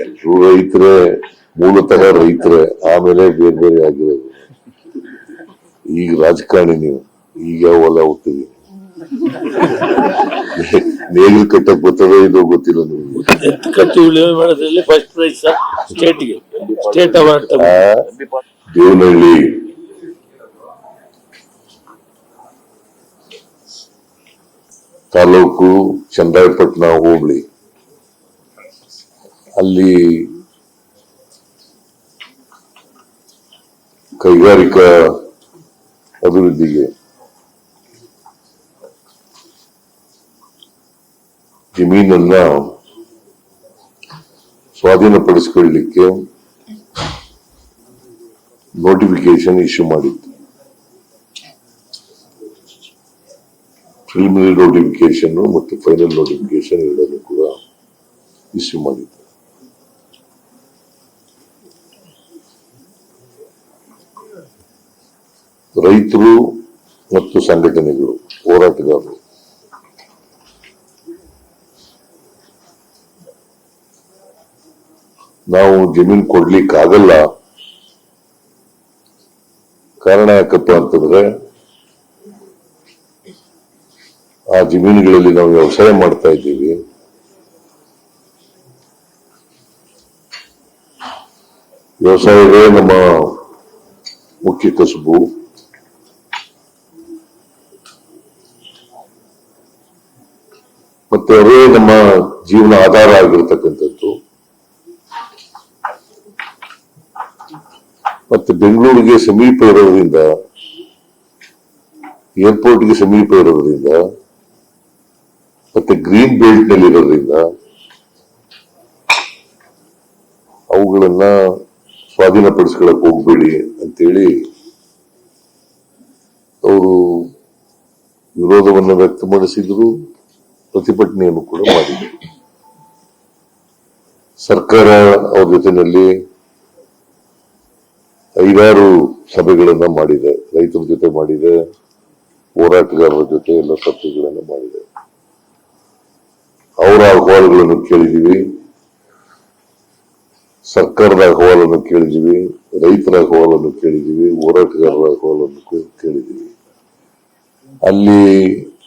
ಎಲ್ರೂ ರೈತರೇ ಮೂಲತಃ ರೈತರೇ ಆಮೇಲೆ ಬೇರೆ ಬೇರೆ ಆಗಿರೋದು. ಈಗ ರಾಜಕಾರಣಿ ನೀವು ಈಗ ಹೊಲ ಹೋಗ್ತೀವಿ ನೇಗಿಲು ಕಟ್ಟಕ್ ಬರ್ತದೆ ಇದು ಗೊತ್ತಿಲ್ಲ ನಿಮ್ಗೆ. ಮಾಡೋದ್ರಲ್ಲಿ ಫಸ್ಟ್ ಪ್ರೈಸ್ ಸ್ಟೇಟ್ಗೆ ಸ್ಟೇಟ್ ಅವಾರ್ಡ್ ದೇವನಹಳ್ಳಿ. ತಾಲೂಕು ಚಂದ್ರಾಯಪಟ್ಟಣ ಹೋಬಳಿ. ಅಲ್ಲಿ ಕೈಗಾರಿಕಾ ಅಭಿವೃದ್ಧಿಗೆ ಜಮೀನನ್ನ ಸ್ವಾಧೀನಪಡಿಸಿಕೊಳ್ಳಲಿಕ್ಕೆ ನೋಟಿಫಿಕೇಶನ್ ಇಶ್ಯೂ ಮಾಡಿತ್ತು. ಪ್ರಿಲಿಮಿನರಿ ನೋಟಿಫಿಕೇಶನ್ ಮತ್ತು ಫೈನಲ್ ನೋಟಿಫಿಕೇಶನ್ ಎರಡನ್ನು ಕೂಡ ಇಶ್ಯೂ ಮಾಡಿತ್ತು. ರೈತರು ಮತ್ತು ಸಂಘಟನೆಗಳು, ಹೋರಾಟಗಾರರು. ನಾವು ಜಮೀನು ಕೊಡ್ಲಿಕ್ಕಾಗಲ್ಲ. ಕಾರಣ ಯಾಕಪ್ಪ ಅಂತಂದ್ರೆ, ಆ ಜಮೀನುಗಳಲ್ಲಿ ನಾವು ವ್ಯವಸಾಯ ಮಾಡ್ತಾ ಇದ್ದೀವಿ. ವ್ಯವಸಾಯವೇ ನಮ್ಮ ಮುಖ್ಯ ಕಸುಬು. ಮತ್ತೆ ಅವೇ ನಮ್ಮ ಜೀವನ ಆಧಾರ ಆಗಿರ್ತಕ್ಕಂಥದ್ದು. ಮತ್ತೆ ಬೆಂಗಳೂರಿಗೆ ಸಮೀಪ ಇರೋದ್ರಿಂದ, ಏರ್ಪೋರ್ಟ್ಗೆ ಸಮೀಪ ಇರೋದ್ರಿಂದ, ಮತ್ತೆ ಗ್ರೀನ್ ಬೆಲ್ಟ್ನಲ್ಲಿ ಇರೋದ್ರಿಂದ, ಅವುಗಳನ್ನ ಸ್ವಾಧೀನಪಡಿಸ್ಕೊಳಕ್ ಹೋಗ್ಬೇಡಿ ಅಂತೇಳಿ ಅವರು ವಿರೋಧವನ್ನು ವ್ಯಕ್ತಪಡಿಸಿದ್ರು. ಪ್ರತಿಭಟನೆಯನ್ನು ಕೂಡ ಮಾಡಿದೆ ಸರ್ಕಾರ ಅವರ ಜೊತೆನಲ್ಲಿ ಐದಾರು ಸಭೆಗಳನ್ನ ಮಾಡಿದೆ. ರೈತರ ಜೊತೆ ಮಾಡಿದೆ. ಹೋರಾಟಗಾರರ ಜೊತೆ ಎಲ್ಲ ಸಭೆಗಳನ್ನ ಮಾಡಿದೆ. ಅವರ ಅಹವಾಲುಗಳನ್ನು ಕೇಳಿದೀವಿ ಸರ್ಕಾರದ ಅಹವಾಲನ್ನು ಕೇಳಿದೀವಿ ರೈತರ ಅಹವಾಲನ್ನು ಕೇಳಿದೀವಿ ಹೋರಾಟಗಾರರ ಅಹವಾಲನ್ನು ಕೇಳಿದೀವಿ ಅಲ್ಲಿ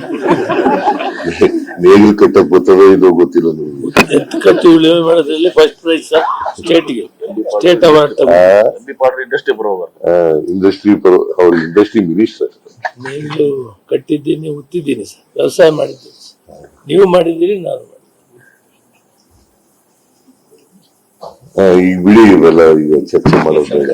ನೇಗಿಲು ಕಟ್ಟ ಪುತ್ರ ಇದು ಗೊತ್ತಿಲ್ಲ ನಿಮ್ಗೆ. ಉಳುಮೆ ಮಾಡೋದ್ರಲ್ಲಿ ಫಸ್ಟ್ ಪ್ರೈಸ್ ಸ್ಟೇಟ್ಗೆ ಸ್ಟೇಟ್ ಅವಾರ್ಡ್ ಇಂಡಸ್ಟ್ರಿ ಬರೋಬರ್ ಇಂಡಸ್ಟ್ರಿ ಅವ್ರ ಇಂಡಸ್ಟ್ರಿ ಮಿನಿಸ್ಟರ್ ನೇಗಿಲು ಕಟ್ಟಿದ್ದೀನಿ ಉತ್ತಿದ್ದೀನಿ ಸರ್ ವ್ಯವಸಾಯ ಮಾಡಿದ್ದೀನಿ ಸರ್. ನೀವು ಮಾಡಿದ್ದೀರಿ ನಾನು ಮಾಡಿದ್ದೀನಿ. ಈಗ ಬಿಡಿ ಇವೆಲ್ಲ ಈಗ ಚರ್ಚೆ ಮಾಡೋದು ಬೇಡ.